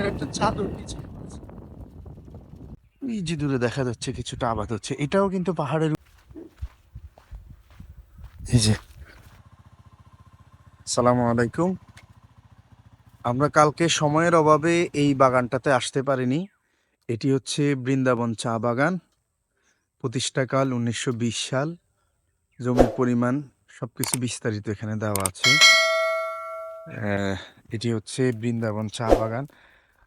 একটা চাদর নিচে এই যে দূরে দেখা যাচ্ছে কিছুটা আবাদ হচ্ছে। এটাও কিন্তু পাহাড়ের এই যে। সালামু আলাইকুম। আমরা কালকে সময়ের অভাবে এই বাগানটাতে আসতে পারিনি। এটি হচ্ছে বৃন্দাবন চা বাগান। প্রতিষ্ঠাকাল উনিশশো বিশ সাল। জমির পরিমাণ সবকিছু বিস্তারিত এখানে দেওয়া আছে। আহ, এটি হচ্ছে বৃন্দাবন চা বাগান।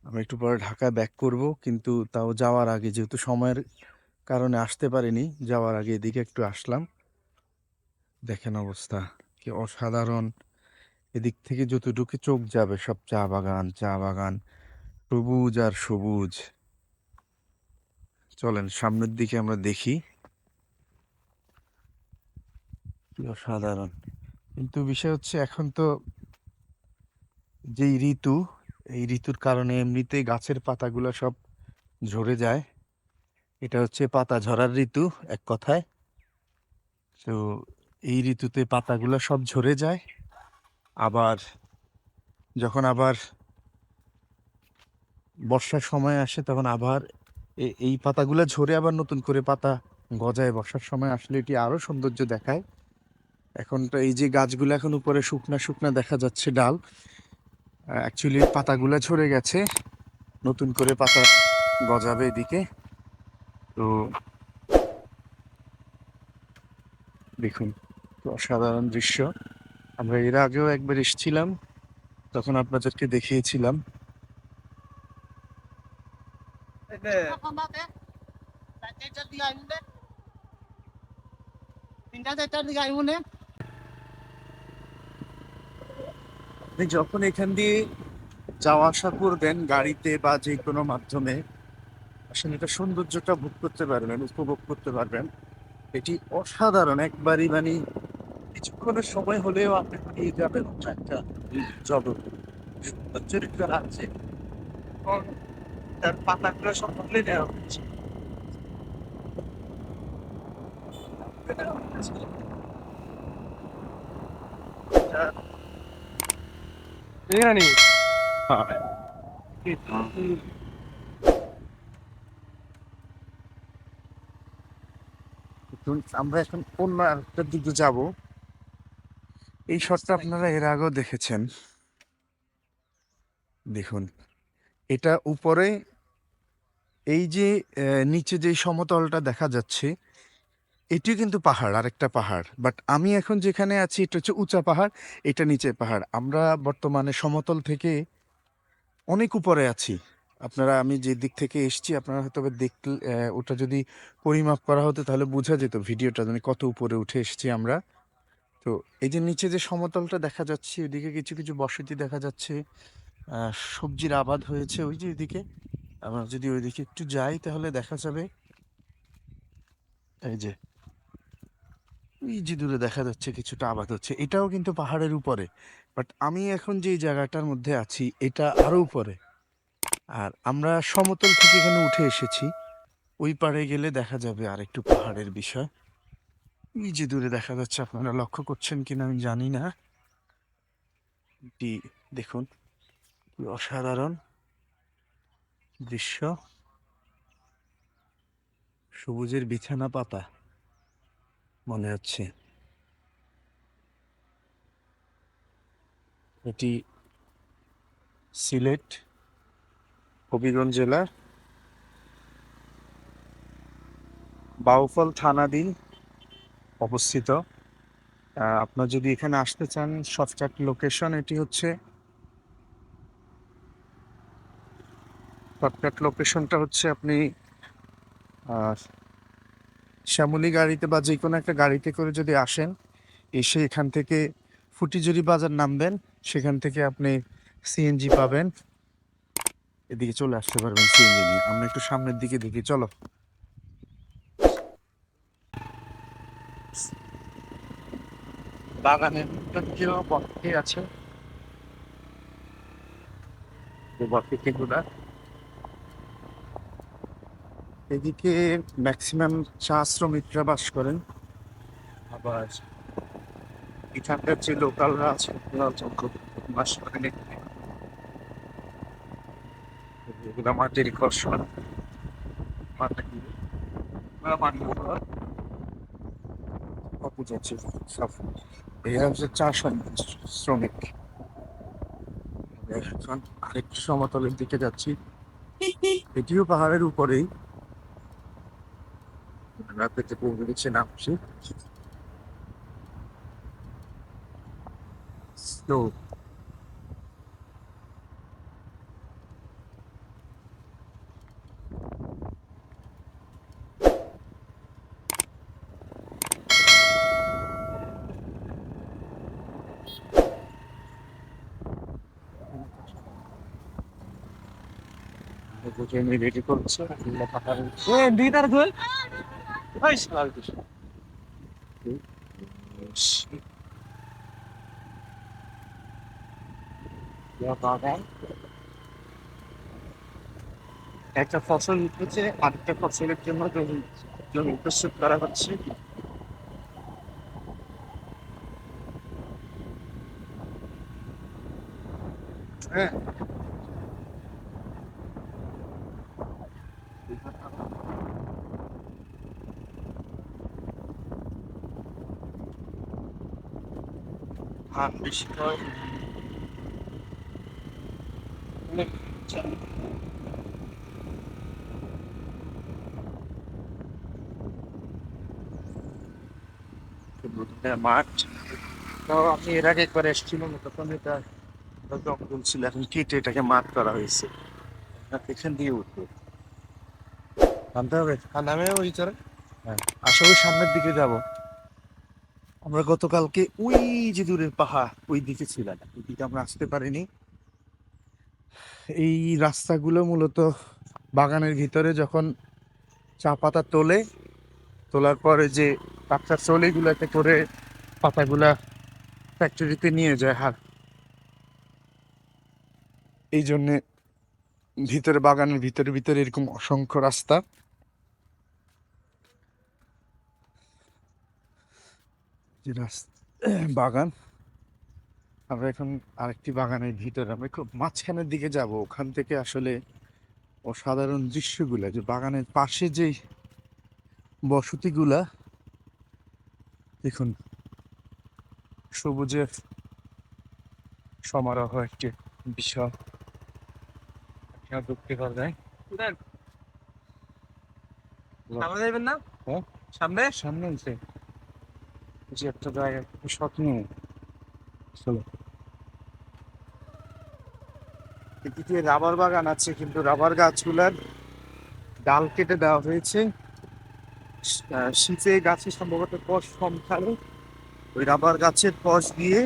আমরা একটু পরে ঢাকা ব্যাক করব, কিন্তু তাও যাওয়ার আগে, যেহেতু সময়ের কারণে আসতে পারিনি, যাওয়ার আগে এদিকে একটু আসলাম। দেখেন অবস্থা, কি অসাধারণ। এদিক থেকে যতটুকু চোখ যাবে, সব চা বাগান চা বাগান, সবুজ আর সবুজ। চলেন, সামনের দিকে আমরা দেখি। অসাধারণ। কিন্তু বিষয় হচ্ছে, এখন তো যেই ঋতু এই ঋতুর কারণে এমনিতেই গাছের পাতাগুলো সব ঝরে যায়। এটা হচ্ছে পাতা ঝরার ঋতু, এক কথায়। তো এই ঋতুতে পাতাগুলো সব ঝরে যায়। আবার যখন আবার বর্ষার সময় আসে, তখন আবার এই পাতাগুলো ঝরে আবার নতুন করে পাতা গজায়। বর্ষার সময় আসলে এটি আরও সৌন্দর্য দেখায়। এখন তো এই যে গাছগুলো এখন উপরে শুকনা শুকনা দেখা যাচ্ছে ডাল অ্যাকচুয়ালি পাতাগুলো ঝরে গেছে। নতুন করে পাতা গজাবে এদিকে। তো দেখুন অসাধারণ দৃশ্য। আমরা এর আগেও একবার এসেছিলাম, তখন আপনাদেরকে দেখিয়েছিলাম। তিনটা চারটার দিকে আইব নে। আপনি যখন এখান দিয়ে যাওয়া আসা করবেন গাড়িতে বা যে কোনো মাধ্যমে, আসলে এটা সৌন্দর্যটা ভোগ করতে পারবেন, উপভোগ করতে পারবেন। এটি অসাধারণ, একবারই মানে কিছুক্ষণের সময় হলেও আপনি হারিয়ে যাবেন একটা জগৎ। চরিত্র আছে তার পাতাগুলো সব দেওয়া হচ্ছে আমরা এখন অন্য আরেকটার দিকে যাব? এই শটটা আপনারা এর আগেও দেখেছেন। দেখুন এটা উপরে এই যে আহ, নিচে যে সমতলটা দেখা যাচ্ছে এটিও কিন্তু পাহাড়, আরেকটা পাহাড়। বাট আমি এখন যেখানে আছি, এটা হচ্ছে উঁচা পাহাড়, এটা নিচে পাহাড়। আমরা বর্তমানে সমতল থেকে অনেক উপরে আছি। আপনারা, আমি যে দিক থেকে এসেছি, আপনারা হয়তো বা দেখলে ওটা যদি পরিমাপ করা হতো, তাহলে বোঝা যেত ভিডিওটা মানে কত উপরে উঠে এসেছি আমরা। তো এই যে নিচে যে সমতলটা দেখা যাচ্ছে, ওইদিকে কিছু কিছু বসতি দেখা যাচ্ছে। সবজির আবাদ হয়েছে ওই যে ওইদিকে আমরা যদি ওইদিকে একটু যাই, তাহলে দেখা যাবে। এই যে ওই যে দূরে দেখা যাচ্ছে কিছুটা আবাদ হচ্ছে, এটাও কিন্তু পাহাড়ের উপরে। বাট আমি এখন যে জায়গাটার মধ্যে আছি, এটা আরও উপরে। আর আমরা সমতল থেকে এখানে উঠে এসেছি। ওই পাড়ে গেলে দেখা যাবে আর একটু পাহাড়ের বিষয়। এই যে দূরে দেখা যাচ্ছে, আপনারা লক্ষ্য করছেন কিনা আমি জানি না। এটি দেখুন অসাধারণ দৃশ্য। সবুজের বিছানা পাতা। মনে হচ্ছে। এটি সিলেট, হবিগঞ্জ জেলার বাউফল থানাধীন অবস্থিত। আপনার যদি এখানে আসতে চান শর্টকাট লোকেশন এটি হচ্ছে শর্টকাট লোকেশনটা হচ্ছে আপনি শ্যামলী গাড়িতে বা যে কোনো একটা গাড়িতে করে যদি আসেন, এসে এখান থেকে ফুটিজুরি বাজার নামবেন, সেখান থেকে আপনি সিএনজি পাবেন। এদিকে চলে আসতে পারবেন সিএনজি নিয়ে। আমরা একটু সামনের দিকে দেখি, চলো। বাগানের আছে। বরফি গুলা এদিকে ম্যাক্সিমাম চা শ্রমিকরা বাস করেন। আবার এখানকার যে লোকালরা আছে বাস করেন। এগুলো মাটির এরা হচ্ছে চা শ্রমিক আরেকটু সমতলের দিকে যাচ্ছি। এটিও পাহাড়ের উপরেই। রাতে পৌঁছে দিচ্ছে নামছি তো রেডি করছে? পাহাড়ের এ দিদার গোল ওই শালা বাগান একটা ফসল উঠেছে আরেকটা ফসলের জন্য জমি জমি প্রস্তুত করা হচ্ছে হ্যাঁ অনেক মাঠ। তো আমি এর আগে একবার এসেছিলাম তখন এটা জঙ্গল ছিল এখন কেটে এটাকে মাঠ করা হয়েছে। এখান দিয়ে উঠবে। নামতে হবে? নামে ওই হ্যাঁ। আসলে সামনের দিকে যাব। আমরা গতকালকে ওই যে দূরের পাহাড়, ওই দিকে ছিলাম। ওই দিকে আমরা আসতে পারিনি। এই রাস্তাগুলো মূলত বাগানের ভিতরে যখন চা পাতা তোলে, তোলার পরে যে পাতা চলেগুলোতে করে পাতাগুলা ফ্যাক্টরিতে নিয়ে যায় হার এই জন্যে ভিতরে বাগানের ভিতরে ভিতরে এরকম অসংখ্য রাস্তা। যে বাগান। আমরা এখন আরেকটি বাগানের ভিতরে আমরা খুব মাঝখানের দিকে যাব। ওখান থেকে আসলে অসাধারণ দৃশ্যগুলা যে বাগানের পাশে যে বসতিগুলা দেখুন সবুজের সমারোহ একটি বিশাল এখানে ঢুকতে যায় সামনে যাবেন না? সামনে? সামনে আছে। যে একটা জায়গা খুব স্বপ্ন চলো। এদিকে রাবার বাগান আছে, কিন্তু রাবার গাছগুলার ডাল কেটে দেওয়া হয়েছে। শীতে গাছে সম্ভবত কষ কম খাবে। ওই রাবার গাছের কষ দিয়ে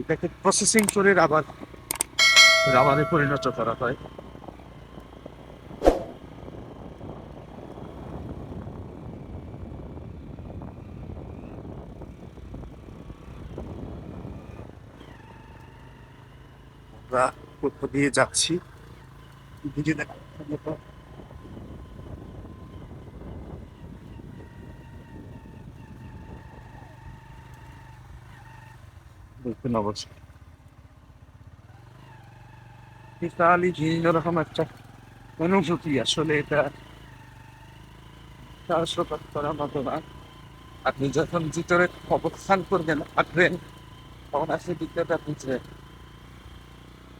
এটাকে প্রসেসিং করে রাবার, রাবারে পরিণত করা হয় আমরা কোথা দিয়ে যাচ্ছি। দিকে দেখ দেখুন অবশ্য বিশালই ভিন্ন রকম একটা অনুভূতি আসলে এটা প্রকাশ করার মতো না। আপনি যখন ভিতরে অবস্থান করবেন হাঁটবেন তখন আসলে দিকটা বুঝবেন।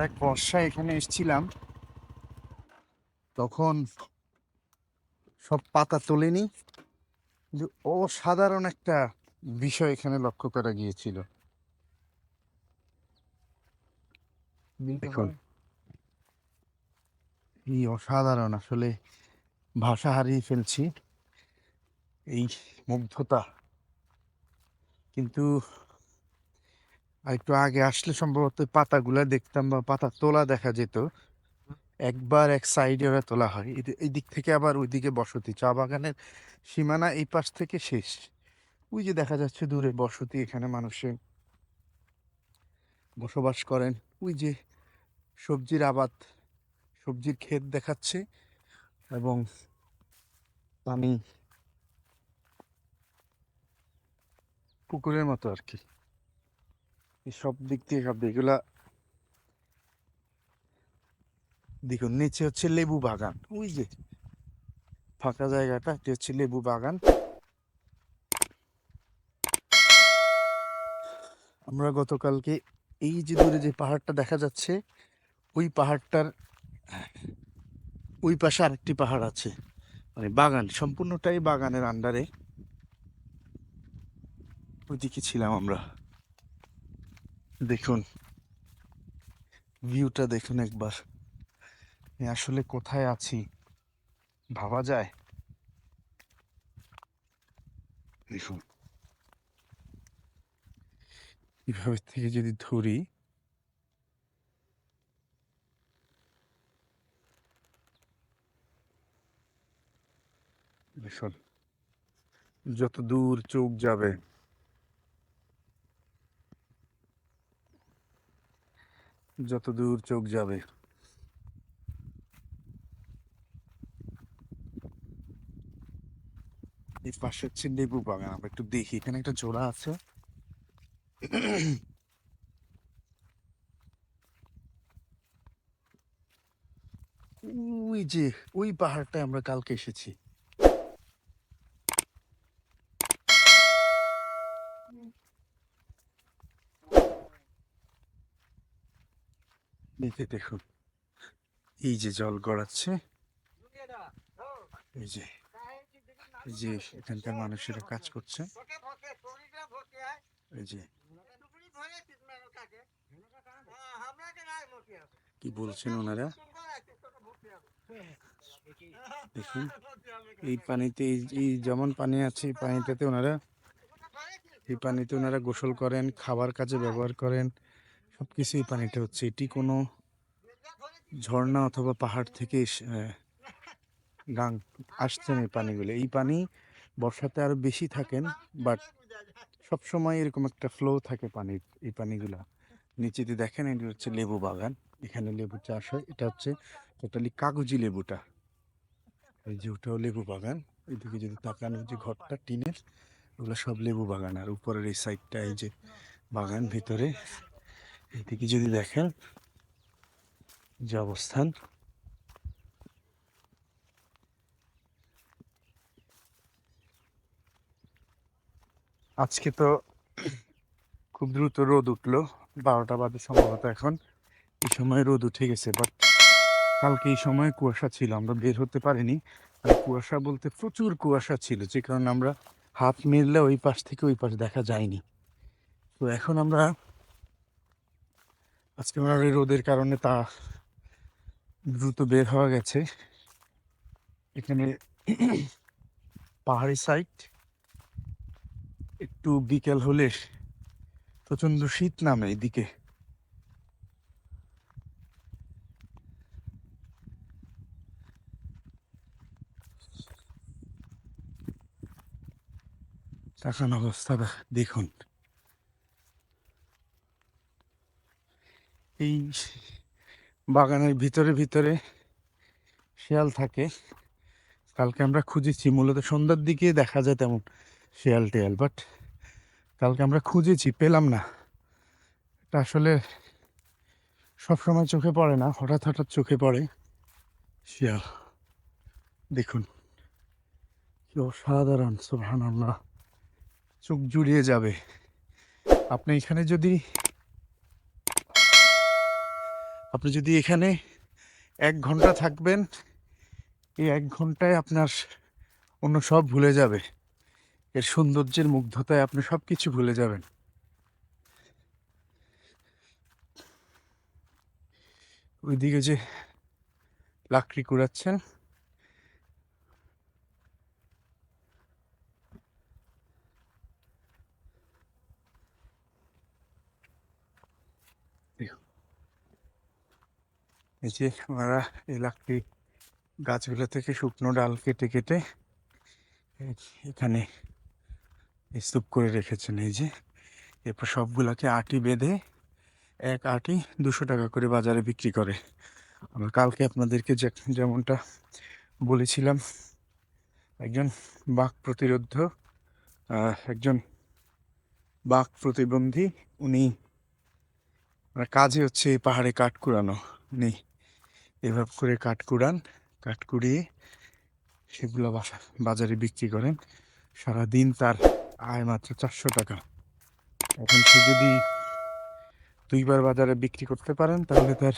এক বর্ষায় এখানে এসেছিলাম। তখন সব পাতা তোলেনি। কিন্তু অসাধারণ একটা বিষয় এখানে লক্ষ্য করা গিয়েছিল। দেখুন। এই অসাধারণ আসলে ভাষা হারিয়ে ফেলছি। এই মুগ্ধতা। কিন্তু আর একটু আগে আসলে সম্ভবত পাতাগুলা দেখতাম বা পাতা তোলা দেখা যেত। একবার এক সাইডে ওরা তোলা হয়। এই দিক থেকে আবার ওইদিকে বসতি। চা বাগানের সীমানা এই পাশ থেকে শেষ। ওই যে দেখা যাচ্ছে দূরে বসতি, এখানে মানুষে বসবাস করেন। ওই যে সবজির আবাদ, সবজির ক্ষেত দেখাচ্ছে এবং পানি পুকুরের মতো আর কি। সব দিক থেকে সব দিক। এগুলা দেখুন, নিচে হচ্ছে লেবু বাগান। ওই যে ফাঁকা জায়গাটা, এটি হচ্ছে লেবু বাগান। আমরা গতকালকে এই যে দূরে যে পাহাড়টা দেখা যাচ্ছে, ওই পাহাড়টার, ওই পাশে আরেকটি পাহাড় আছে। মানে বাগান, সম্পূর্ণটাই বাগানের আন্ডারে ওইদিকে ছিলাম আমরা। দেখুন ভিউটা দেখুন একবার। আসলে কোথায় আছি? ভাবা যায়? দেখুন। এভাবে থেকে যদি ধরি, দেখুন, যত দূর চোখ যাবে যত দূর চোখ যাবে। এই পাশে হচ্ছে লেবু বাগান, আমরা একটু দেখি। এখানে একটা জোড়া আছে। ওই যে, ওই পাহাড়টায় আমরা কালকে এসেছি। নিচে দেখুন। এই যে জল গড়াচ্ছে। এই যে এই যে এখানকার মানুষেরা কাজ করছে। এই যে। কি বলছেন ওনারা? দেখুন, এই পানিতে এই যেমন পানি আছে, এই পানিটাতে ওনারা, এই পানিতে ওনারা গোসল করেন, খাবার কাজে ব্যবহার করেন। সব কিছুই পানিটা হচ্ছে। এটি কোনো ঝর্ণা অথবা পাহাড় থেকে গাং আসছেন এই পানিগুলো। এই পানি বর্ষাতে আরও বেশি থাকেন, বাট সব সময় এরকম একটা ফ্লো থাকে পানির, এই পানিগুলা। নিচেতে দেখেন, এটি হচ্ছে লেবু বাগান। এখানে লেবু চাষ হয়। এটা হচ্ছে টোটালি কাগজি লেবুটা। এই যে ওটাও লেবু বাগান। এইদিকে যদি তাকান যে ঘরটা, টিনের, ওগুলো সব লেবু বাগান। আর উপরের এই সাইডটা এই যে বাগান, ভিতরে এইদিকে যদি দেখেন, যে অবস্থান। আজকে তো খুব দ্রুত রোদ উঠল, বারোটা বাদে সম্ভবত এখন। এই সময় রোদ উঠে গেছে বাট কালকে এই সময় কুয়াশা ছিল, আমরা বের হতে পারিনি। আর কুয়াশা বলতে প্রচুর কুয়াশা ছিল, যে কারণে আমরা হাত মিললে ওই পাশ থেকে ওই পাশ দেখা যায়নি। তো এখন আমরা আজকে আমরা রোদের কারণে তা দ্রুত বের হওয়া গেছে। এখানে পাহাড়ি সাইড একটু বিকেল হলে প্রচণ্ড শীত নামে এদিকে। এখন অবস্থা দেখ- দেখুন। এই বাগানের ভিতরে ভিতরে শিয়াল থাকে। কালকে আমরা খুঁজেছি, মূলত সন্ধ্যার দিকে দেখা যায় তেমন শিয়াল টিয়াল বাট কালকে আমরা খুঁজেছি, পেলাম না। এটা আসলে সবসময় চোখে পড়ে না, হঠাৎ হঠাৎ চোখে পড়ে শিয়াল। দেখুন, কি অসাধারণ আল্লাহ চোখ জুড়িয়ে যাবে। আপনি এখানে যদি আপনি যদি এখানে এক ঘণ্টা থাকবেন, এই এক ঘন্টায় আপনার অন্য সব ভুলে যাবে। এর সৌন্দর্যের মুগ্ধতায় আপনি সব কিছু ভুলে যাবেন। ওইদিকে যে লাকড়ি কুড়াচ্ছেন এই যে ওনারা এই লাকড়ি গাছগুলো থেকে শুকনো ডাল কেটে কেটে এখানে স্তূপ করে রেখেছেন। এই যে এরপর সবগুলাকে আটি বেঁধে এক আটি দুশো টাকা করে বাজারে বিক্রি করে। আমরা কালকে আপনাদেরকে যেমনটা বলেছিলাম, একজন বাঘ প্রতিরোধ একজন বাঘ প্রতিবন্ধী, উনি ওনার কাজে হচ্ছে পাহাড়ে কাঠ কুড়ানো। উনি এভাবে করে কাঠ কুড়ান, কাঠ কুড়িয়ে সেগুলো বাজারে বিক্রি করেন। সারাদিন তার আয় মাত্র চারশো টাকা। এখন সে যদি দুইবার বাজারে বিক্রি করতে পারেন, তাহলে তার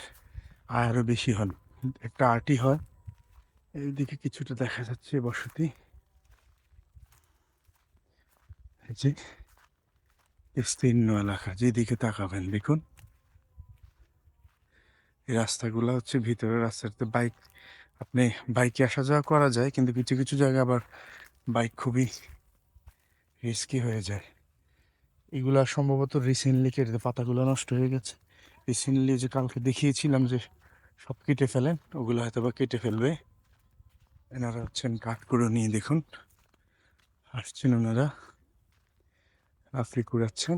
আয় আরও বেশি হন। একটা আর্টি হয়। এইদিকে কিছুটা দেখা যাচ্ছে বসতি। যে, বিস্তীর্ণ এলাকা, যেদিকে তাকাবেন, দেখুন। এই রাস্তাগুলো হচ্ছে ভিতরের রাস্তাতে বাইক আপনি বাইকে আসা যাওয়া করা যায়, কিন্তু কিছু কিছু জায়গায় আবার বাইক খুবই রিস্কি হয়ে যায়। এগুলা সম্ভবত রিসেন্টলি কেটে, পাতাগুলো নষ্ট হয়ে গেছে। রিসেন্টলি যে কালকে দেখিয়েছিলাম যে সব কেটে ফেলেন, ওগুলো হয়তো বা কেটে ফেলবে। এনারা হচ্ছেন কাঠকুড়ো নিয়ে দেখুন। আসছেন ওনারা। আফ্রি কুড়াচ্ছেন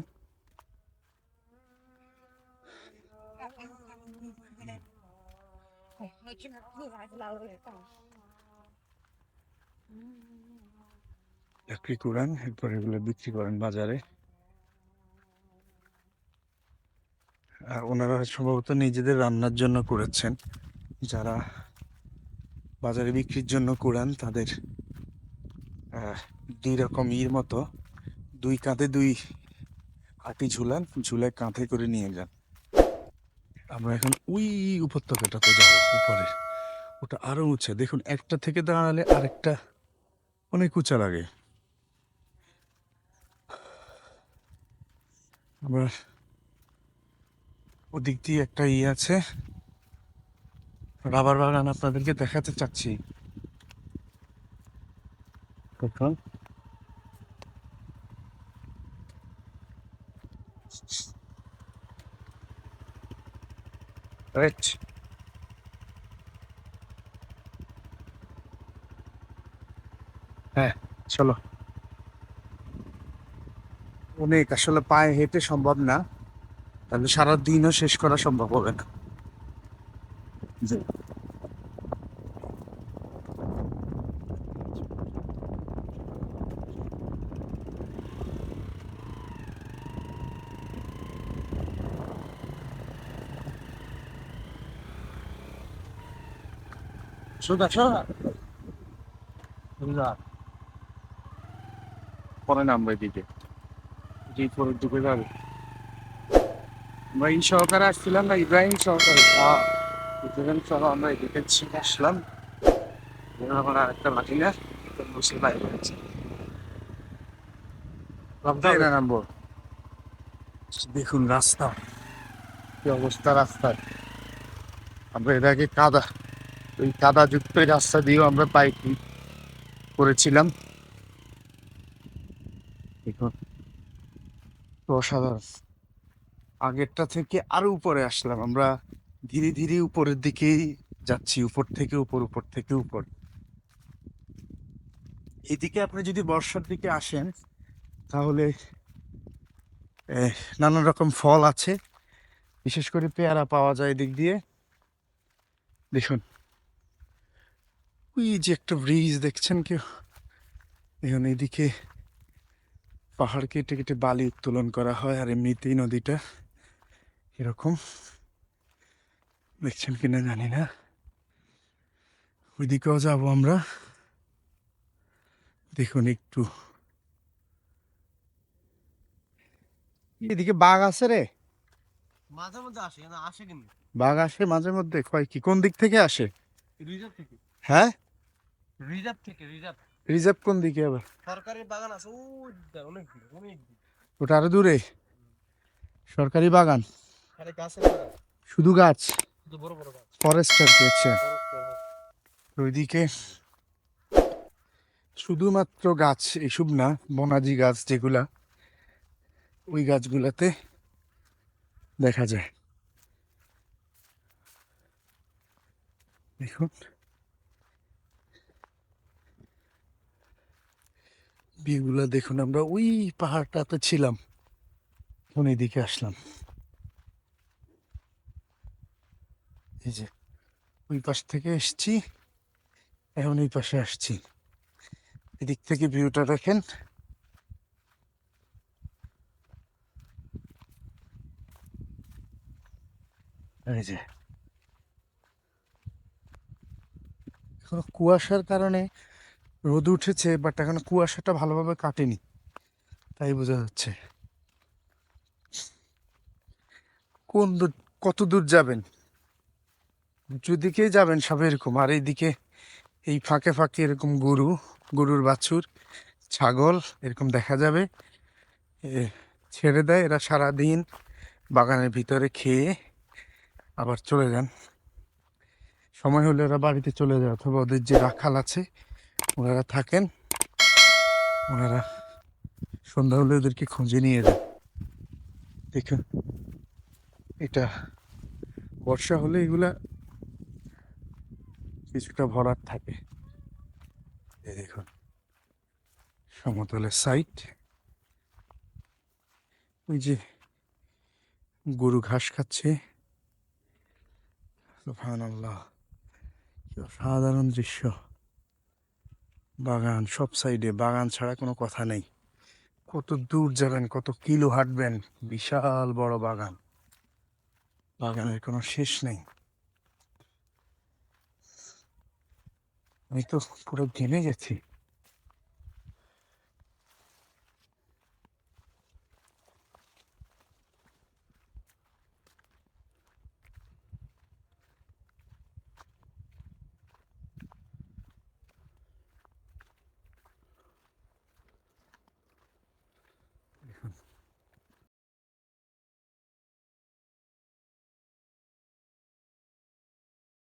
চাকরি কুড়ান এরপর এগুলো বিক্রি করেন বাজারে। আর ওনারা সম্ভবত নিজেদের রান্নার জন্য করেছেন। যারা বাজারে বিক্রির জন্য কুড়ান তাদের দুই রকম ইর মতো। দুই কাঁধে দুই আটি ঝুলান, ঝুলে কাঁধে করে নিয়ে যান। আমরা এখন ওই উপত্যকাটাতে যাব, উপরে। ওটা আরও উঁচা। দেখুন, একটা থেকে দাঁড়ালে আরেকটা অনেক উঁচা লাগে। আবার ওদিক দিয়ে একটা ইয়ে আছে। রাবার বাগান আপনাদেরকে দেখাতে চাচ্ছি। দেখুন রাইট হ্যাঁ চলো। অনেক আসলে পায়ে হেঁটে সম্ভব না। তাহলে সারা দিনও শেষ করা সম্ভব হবে না। জি। সোজা সোজা। পরে নামবো এদিকে জি পরের দিকে যাবে। আমরা এই সহকারে আসছিলাম না? ইব্রাহিম সহকারে। দুজন সহ আমরা এদিকে আসলাম। আমার আরেকটা বাকি না? বসে বাইরে আছে। নামবো দেখুন রাস্তা। কি অবস্থা রাস্তার আমরা এর আগে কাদা ওই কাদা যুক্ত রাস্তা দিয়েও আমরা বাইক করেছিলাম। অসাধারণ। আগেরটা থেকে আরও উপরে আসলাম। আমরা ধীরে ধীরে উপরের দিকেই যাচ্ছি। উপর থেকে উপর উপর থেকে উপর। এদিকে আপনি যদি বর্ষার দিকে আসেন, তাহলে নানান রকম ফল আছে। বিশেষ করে পেয়ারা পাওয়া যায় এদিক দিয়ে। দেখুন। ওই যে একটা ব্রিজ দেখছেন কেউ? দেখুন এদিকে পাহাড় কেটে কেটে বালি উত্তোলন করা হয় আর এমনিতেই নদীটা এরকম। দেখছেন কিনা জানি না। ওইদিকেও যাব আমরা। দেখুন একটু। এদিকে বাঘ আছে রে। মাঝে মধ্যে আসে না আসে কিন্তু। বাঘ আসে মাঝে মধ্যে? কয় কি? কোন দিক থেকে আসে? থেকে। হ্যাঁ? রিজার্ভ থেকে রিজার্ভ রিজার্ভ কোন দিকে আবার? সরকারি বাগান আছে অনেক অনেক ওটা আরও দূরে? সরকারি বাগান? শুধু গাছ? শুধু বড় বড় গাছ। ফরেস্ট আর কি আচ্ছা। ওইদিকে শুধুমাত্র গাছ এসব না বনাজি গাছ যেগুলা ওই গাছগুলাতে দেখা যায়। দেখুন। ভিউগুলা দেখুন আমরা, ওই পাহাড়টাতে ছিলাম। এখন এদিকে আসলাম। এই যে, ওই পাশ থেকে এসছি, এখন এই পাশে আসছি। এদিক থেকে ভিউটা দেখেন। এই যে। এখনও কুয়াশার কারণে রোদ উঠেছে বাট এখন কুয়াশাটা ভালোভাবে কাটেনি। তাই বোঝা যাচ্ছে। কোন দূর, কত দূর যাবেন? দুদিকেই যাবেন সব এরকম, আর এইদিকে এই ফাঁকে ফাঁকে এরকম গরু, গরুর বাছুর, ছাগল এরকম দেখা যাবে। ছেড়ে দেয়, এরা সারাদিন বাগানের ভিতরে খেয়ে আবার চলে যান। সময় হলে ওরা বাড়িতে চলে যায়, অথবা ওদের যে রাখাল আছে ওনারা থাকেন। ওনারা সন্ধ্যা হলে ওদেরকে খুঁজে নিয়ে যান। দেখুন, এটা বর্ষা হলে এগুলা কিছুটা ভরাট থাকে। এই দেখুন, সমতলের সাইড ওই যে গরু ঘাস খাচ্ছে। সুবহানাল্লাহ, কি অসাধারণ দৃশ্য। বাগান, সব সাইডে বাগান ছাড়া কোনো কথা নেই। কত দূর যাবেন, কত কিলো হাঁটবেন, বিশাল বড় বাগান। বাগানের কোনো শেষ নেই। আমি তো পুরো ঘেমে গেছি।